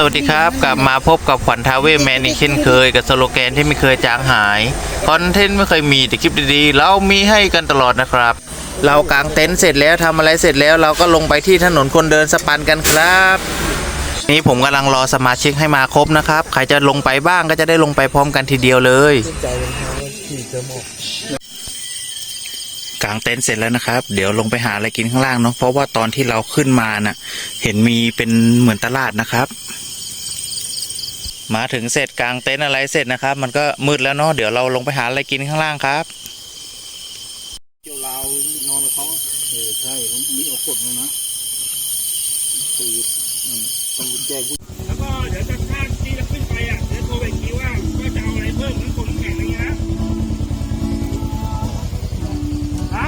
สวัสดีครับกลับมาพบกับขวัญทาเวแมนอีกเช่นเคย กับสโลแกนที่ไม่เคยจางหายคอนเทนต์ไม่เคยมีแต่คลิปดีๆ เรามีให้กันตลอดนะครับ เรากางเต็นท์เสร็จแล้วทำอะไรเสร็จแล้วเราก็ลงไปที่ถนนคนเดินสปันกันครับ นี่ผมกำลังรอสมาชิกให้มาครบนะครับ ใครจะลงไปบ้างก็จะได้ลงไปพร้อมกันทีเดียวเลยกางเต็นท์เสร็จแล้วนะครับ เดี๋ยวลงไปหาอะไรกินข้างล่างเนาะเพราะว่าตอนที่เราขึ้นมาน่ะ เห็นมีเป็นเหมือนตลาดนะครับ มาถึงเสร็จกางเต็นท์อะไรเสร็จนะครับ มันก็มืดแล้วเนาะเดี๋ยวเราลงไปหาอะไรกินข้างล่างครับเกี่ยวลาวนอนกับเขาเออใช่ผมมีเอากดมานะคืออืมต้องแจ้งผู้แล้วก็เดี๋ยวจะถ้าที่จะขึ้นไปอะเดี๋ยวโทรไปอีกทีว่าว่าจะเอาอะไรเพิ่มน้ำคงน้ำแข็งอะไรเงี้ยนะฮะ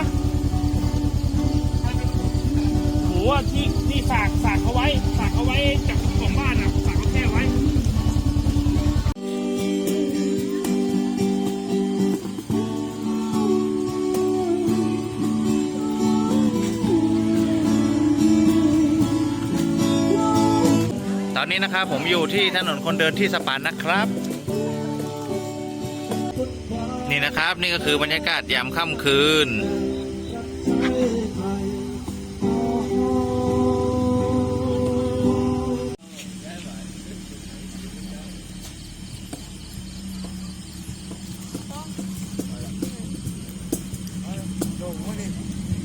โหที่ที่ฝาก อนนี้นะครับผมอยู่ที่ถนนคนเดินที่สปันนะครับ นี่นะครับนี่ก็คือบรรยากาศยามค่ำคืน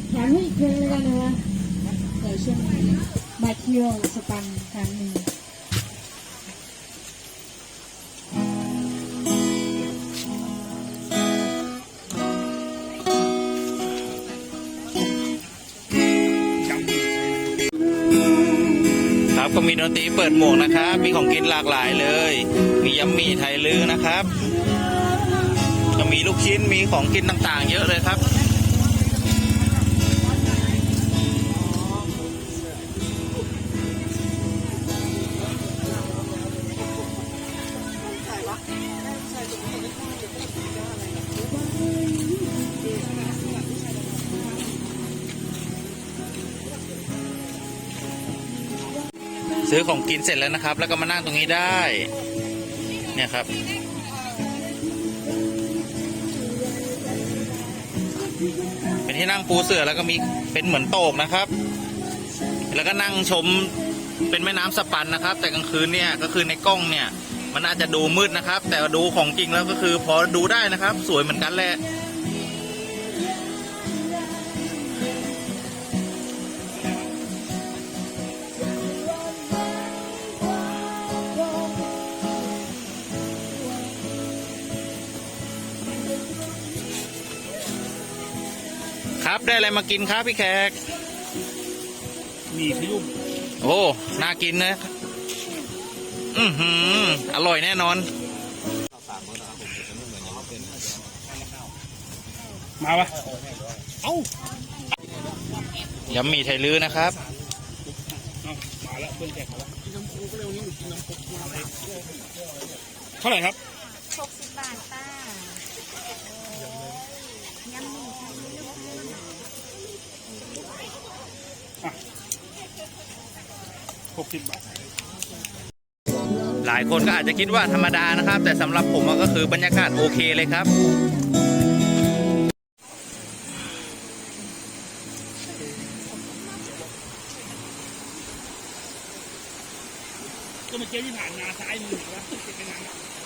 แถมให้อีกเพลงเลยกันนะคะในช่วงนี้มาเที่ยวสปันครั้งหนึ่ง ก็มีดนตรีเปิดหมวกนะครับ มีของกินหลากหลายเลย มียำหมี่ไทยลื้อนะครับก็มีลูกชิ้นมีของกินต่างๆ เยอะเลยครับ ซื้อของกินเสร็จแล้วนะครับ แล้วก็มานั่งตรงนี้ได้ เนี่ยครับ เป็นที่นั่งปูเสือแล้วก็มีเป็นเหมือนโต๊ะนะครับ แล้วก็นั่งชมเป็นแม่น้ำสปันนะครับ แต่กลางคืนเนี่ยก็คือในกล้องเนี่ย มันอาจจะดูมืดนะครับ แต่ดูของจริงแล้วก็คือพอดูได้นะครับ สวยเหมือนกันแหละ ได้อะไรมากินครับพี่แขกมีขยุ่มโอ้น่ากินนะ อือหือ อร่อยแน่นอน มาปะเอ้ายำหมี่ไทยลื้อนะครับเอามาแล้วเพื่อนแจกมาแล้วเท่าไหร่ครับหกสิบบาทป้ายังมี 60 บาท หลายคนก็อาจจะคิดว่าธรรมดานะครับ แต่สำหรับผมก็คือบรรยากาศโอเคเลยครับก็มาเจอที่ผ่านนาซ้ายมือนว่นน้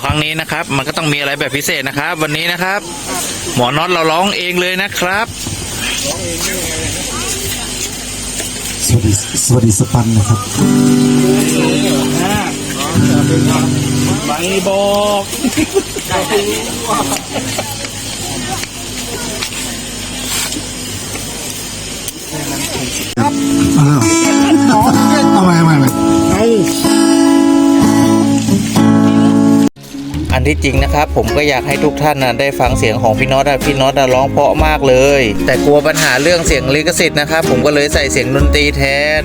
ยวครั้งนี้นะครับ มันก็ต้องมีอะไรแบบพิเศษนะครับ วันนี้นะครับ หมอน็อตเราร้องเองเลยนะครับสวัสดีสวัสดีสปันนะครับใบบอกเอาเอาไปเอาไป นที่จริงนะครับ ผมก็อยากให้ทุกท่านนะได้ฟังเสียงของพี่น็อตอะพี่น็อตอะร้องเพราะมากเลย แต่กลัวปัญหาเรื่องเสียงลิขสิทธิ์นะครับผมก็เลยใส่เสียงดนตรีแทน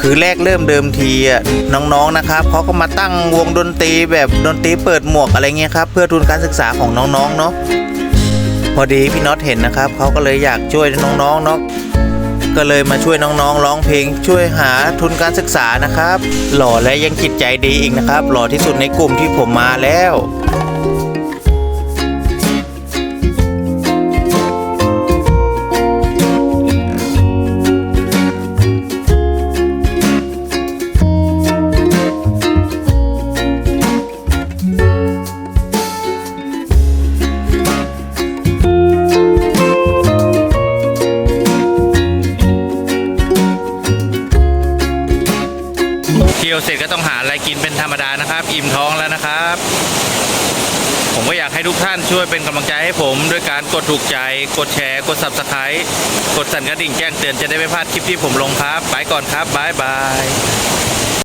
คือแรกเริ่มเดิมทีน้องๆนะครับเขาก็มาตั้งวงดนตรีแบบดนตรีเปิดหมวกอะไรเงี้ยครับเพื่อทุนการศึกษาของน้องๆเนาะพอดีพี่น็อตเห็นนะครับเขาก็เลยอยากช่วยน้องๆเนาะ ก็เลยมาช่วยน้องๆร้องเพลง ช่วยหาทุนการศึกษานะครับ หล่อและยังจิตใจดีอีกนะครับ หล่อที่สุดในกลุ่มที่ผมมาแล้ว กินเป็นธรรมดานะครับ อิ่มท้องแล้วนะครับ ผมก็อยากให้ทุกท่านช่วยเป็นกำลังใจให้ผมด้วยการกดถูกใจ กดแชร์ กด subscribe กดสั่นกระดิ่งแจ้งเตือนจะได้ไม่พลาดคลิปที่ผมลงครับ ไปก่อนครับบายบาย